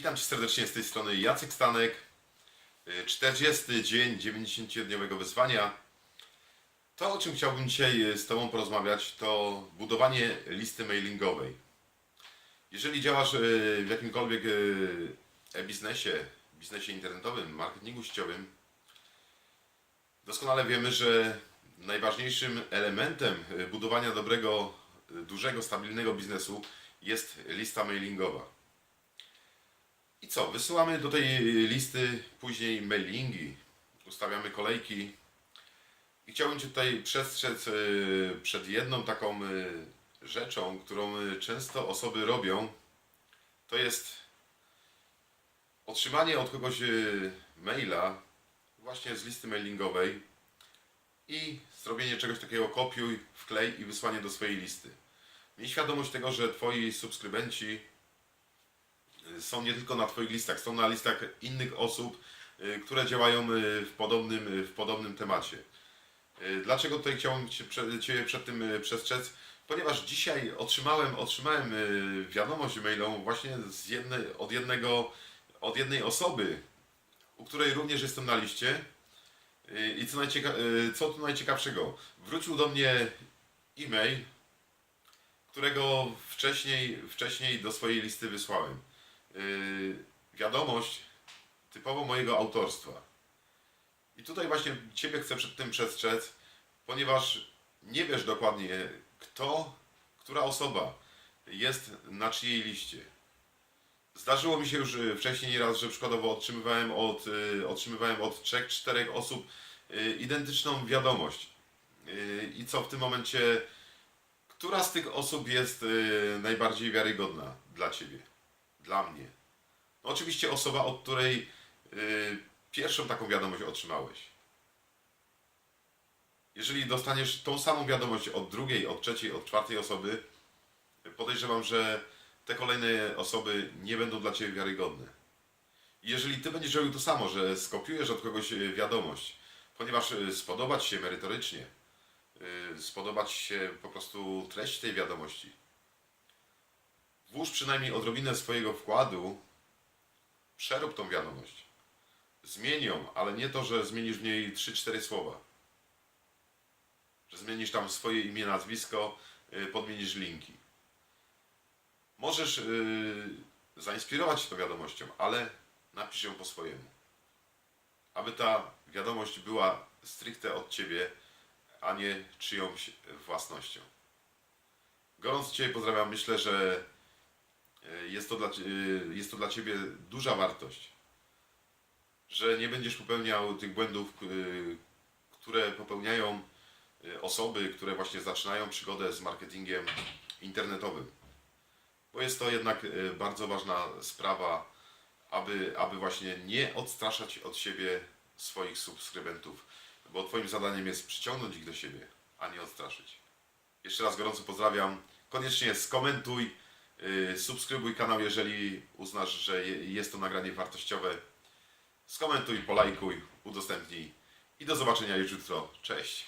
Witam Cię serdecznie z tej strony Jacek Stanek. Y, 40 dzień 90-dniowego wyzwania. To, o czym chciałbym dzisiaj y, z Tobą porozmawiać, to budowanie listy mailingowej. Jeżeli działasz y, w jakimkolwiek y, e-biznesie, biznesie internetowym, marketingu sieciowym, doskonale wiemy, że najważniejszym elementem y, budowania dobrego, y, dużego, stabilnego biznesu jest lista mailingowa. I co? Wysyłamy do tej listy później mailingi, ustawiamy kolejki. I chciałbym Cię tutaj przestrzec e, przed jedną taką e, rzeczą, którą e, często osoby robią. To jest otrzymanie od kogoś maila właśnie z listy mailingowej i zrobienie czegoś takiego kopiuj, wklej i wysłanie do swojej listy. Miej świadomość tego, że Twoi subskrybenci są nie tylko na Twoich listach, są na listach innych osób, y, które działają y, w podobnym, y, w podobnym temacie. Dlaczego tutaj chciałem Cię przed, tym przestrzec? Ponieważ dzisiaj otrzymałem, otrzymałem wiadomość mailową właśnie jednej, od, jednego, od jednej osoby, u której również jestem na liście. I co, najcieka- co tu najciekawszego? Wrócił do mnie e-mail, którego wcześniej, wcześniej do swojej listy wysłałem wiadomość typowo mojego autorstwa. I tutaj właśnie Ciebie chcę przed tym przestrzec, ponieważ nie wiesz dokładnie, kto, która osoba jest na czyjej liście. Zdarzyło mi się już y, wcześniej nieraz, że przykładowo otrzymywałem od, y, otrzymywałem od 3-4 osób y, identyczną wiadomość. Y, I co w tym momencie, która z tych osób jest y, najbardziej wiarygodna dla Ciebie? Dla mnie. No oczywiście osoba, od której y, pierwszą taką wiadomość otrzymałeś. Jeżeli dostaniesz tą samą wiadomość od drugiej, od trzeciej, od czwartej osoby, podejrzewam, że te kolejne osoby nie będą dla Ciebie wiarygodne. Jeżeli Ty będziesz robił to samo, że skopiujesz od kogoś y, wiadomość, ponieważ y, spodobać się merytorycznie, y, spodobać się po prostu treść tej wiadomości, Włóż przynajmniej odrobinę swojego wkładu, przerób tą wiadomość. Zmień ją, ale nie to, że zmienisz w niej 3-4 słowa. Że zmienisz tam swoje imię, nazwisko, y, podmienisz linki. Możesz yy, zainspirować się tą wiadomością, ale napisz ją po swojemu. Aby ta wiadomość była stricte od Ciebie, a nie czyjąś własnością. Gorąc Cię pozdrawiam, myślę, że jest to, dla, e, jest to dla Ciebie duża wartość, że nie będziesz popełniał tych błędów, e, które popełniają e, osoby, które właśnie zaczynają przygodę z marketingiem internetowym. Bo jest to jednak bardzo ważna sprawa, aby, aby właśnie nie odstraszać od siebie swoich subskrybentów, bo Twoim zadaniem jest przyciągnąć ich do siebie, a nie odstraszyć. Jeszcze raz gorąco pozdrawiam. Koniecznie skomentuj, subskrybuj kanał, jeżeli uznasz, że je- jest to nagranie wartościowe. Skomentuj, polajkuj, udostępnij i do zobaczenia już jutro. Cześć!